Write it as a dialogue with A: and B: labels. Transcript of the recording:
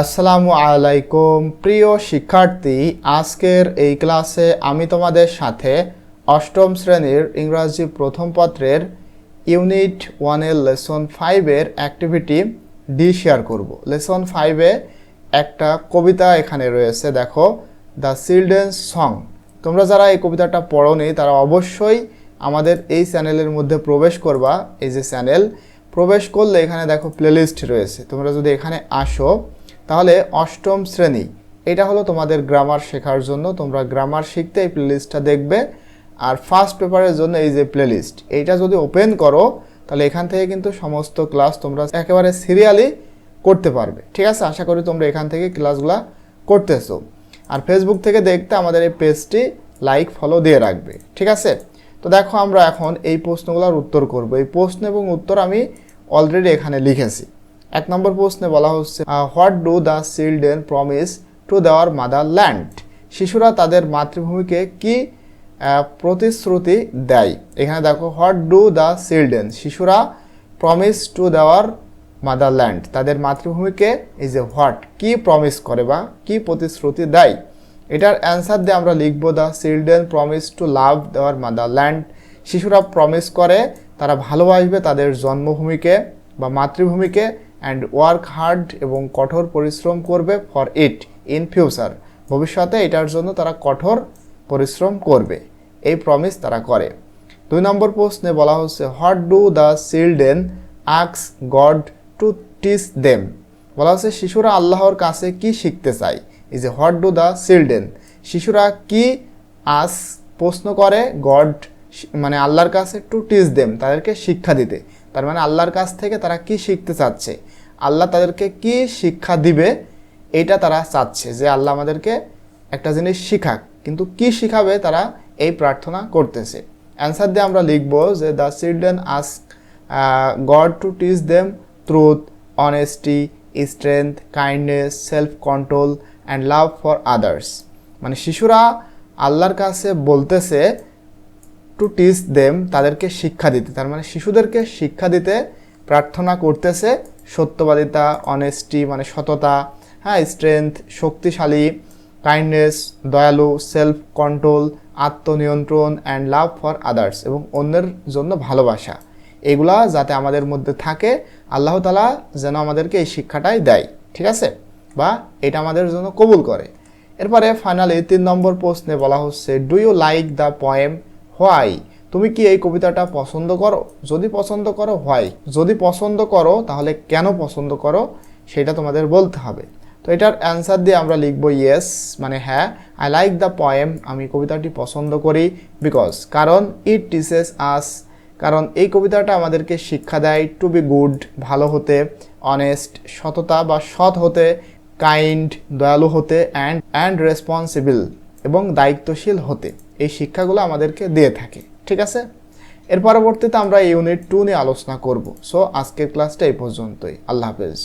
A: আসসালামু আলাইকুম। প্রিয় শিক্ষার্থী, আজকের এই ক্লাসে আমি তোমাদের সাথে অষ্টম শ্রেণির ইংরাজি প্রথম পত্রের ইউনিট ওয়ানের লেসন ফাইভের অ্যাক্টিভিটি ডি শেয়ার করব। লেসন ফাইভে একটা কবিতা এখানে রয়েছে, দেখো, দ্য চিলড্রেন্স সং তোমরা যারা এই কবিতাটা পড়োনি, তারা অবশ্যই আমাদের এই চ্যানেলের মধ্যে প্রবেশ করবা। এই যে চ্যানেল, প্রবেশ করলে এখানে দেখো প্লেলিস্ট রয়েছে। তোমরা যদি এখানে আসো তাহলে অষ্টম শ্রেণি, এটা হলো তোমাদের গ্রামার শেখার জন্য। তোমরা গ্রামার শিখতে এই প্লেলিস্টটা দেখবে। আর ফার্স্ট পেপারের জন্য এই যে প্লেলিস্ট এইটা যদি ওপেন করো, তাহলে এখান থেকে কিন্তু সমস্ত ক্লাস তোমরা একেবারে সিরিয়ালি করতে পারবে। ঠিক আছে? আশা করি তোমরা এখান থেকে ক্লাসগুলা করতেছো। আর ফেসবুক থেকে দেখতে আমাদের এই পেজটি লাইক ফলো দিয়ে রাখবে। ঠিক আছে? তো দেখো আমরা এখন এই প্রশ্নগুলোর উত্তর করব। এই প্রশ্ন এবং উত্তর আমি অলরেডি এখানে লিখেছি। এক নম্বর প্রশ্নে বলা হচ্ছে what do the children promise to their motherland? শিশুরা তাদের মাতৃভূমিকে কি প্রতিশ্রুতি দেয়? এখানে দেখো, হোয়াট ডু দ্য চিলড্রেন? শিশুরা প্রমিস টু দেওয়ার মাদারল্যান্ড তাদের মাতৃভূমিকে ইজ এ হোয়াট কি প্রমিস করে বা কি প্রতিশ্রুতি দেয়? এটার অ্যান্সার দিয়ে আমরা লিখব, the children promise to love their motherland শিশুরা প্রমিস করে, তারা ভালোবাসবে তাদের জন্মভূমিকে বা মাতৃভূমিকে। অ্যান্ড ওয়ার্ক হার্ড এবং কঠোর পরিশ্রম করবে ফর ইট ইন ফিউচার ভবিষ্যতে এটার জন্য তারা কঠোর পরিশ্রম করবে। এই প্রমিস তারা করে। দুই নম্বর প্রশ্নে বলা হচ্ছে হোয়াট ডু দ্য চিলড্রেন আক্স গড টু টিচ দেম বলা হচ্ছে, শিশুরা আল্লাহর কাছে কি শিখতে চায়? এই যে হোয়াট ডু দ্য চিলড্রেন শিশুরা কি আস, প্রশ্ন করে গড মানে আল্লাহর কাছে টু টিচ দেম তাদেরকে শিক্ষা দিতে। তার মানে আল্লাহর কাছ থেকে তারা কি শিখতে চাচ্ছে? আল্লাহ তাদেরকে কি শিক্ষা দিবে? এটা তারা চাচ্ছে যে আল্লাহ আমাদেরকে একটা জিনিস শিখাক। কিন্তু কি শিখাবে তারা এই প্রার্থনা করতেছে। অ্যান্সার দিয়ে আমরা লিখব যে the children ask God to teach them truth honesty strength kindness self control and love for others মানে শিশুরা আল্লাহর কাছে বলতেছে টু টিচ দেম তাদেরকে শিক্ষা দিতে। তার মানে শিশুদেরকে শিক্ষা দিতে, প্রার্থনা করতেছে, সত্যবাদিতা অনেস্টি মানে সততা হ্যাঁ স্ট্রেংথ শক্তিশালী কাইন্ডনেস দয়ালু সেলফ কন্ট্রোল আত্মনিয়ন্ত্রণ অ্যান্ড লাভ ফর আদার্স এবং অন্যের জন্য ভালোবাসা। এগুলা যাতে আমাদের মধ্যে থাকে, আল্লাহ তালা যেন আমাদেরকে এই শিক্ষাটাই দেয়, ঠিক আছে? বা এটা আমাদের জন্য কবুল করে। এরপরে ফাইনালি তিন নম্বর প্রশ্নে বলা হচ্ছে do you like the poem why? তুমি কি এই কবিতাটা পছন্দ করো? যদি পছন্দ করো, হোয়াই? যদি পছন্দ করো, তাহলে কেন পছন্দ করো? সেটা তোমাদের বলতে হবে। তো এটার অ্যান্সার দিয়ে আমরা লিখব ইয়েস মানে হ্যাঁ। আই লাইক দ্য পয়েম আমি কবিতাটি পছন্দ করি বিকজ কারণ ইট টিচেস আস কারণ এই কবিতাটা আমাদেরকে শিক্ষা দেয় টু বি গুড ভালো হতে অনেস্ট সততা বা সৎ হতে কাইন্ড দয়ালু হতে অ্যান্ড অ্যান্ড রেসপন্সিবল এবং দায়িত্বশীল হতে। এই শিক্ষাগুলো আমাদেরকে দিয়ে থাকে, ঠিক আছে? এর পরবর্তীতে আমরা ইউনিট টু নিয়ে আলোচনা করব। সো আজকের ক্লাসটা এই পর্যন্তই। আল্লাহ হাফেজ।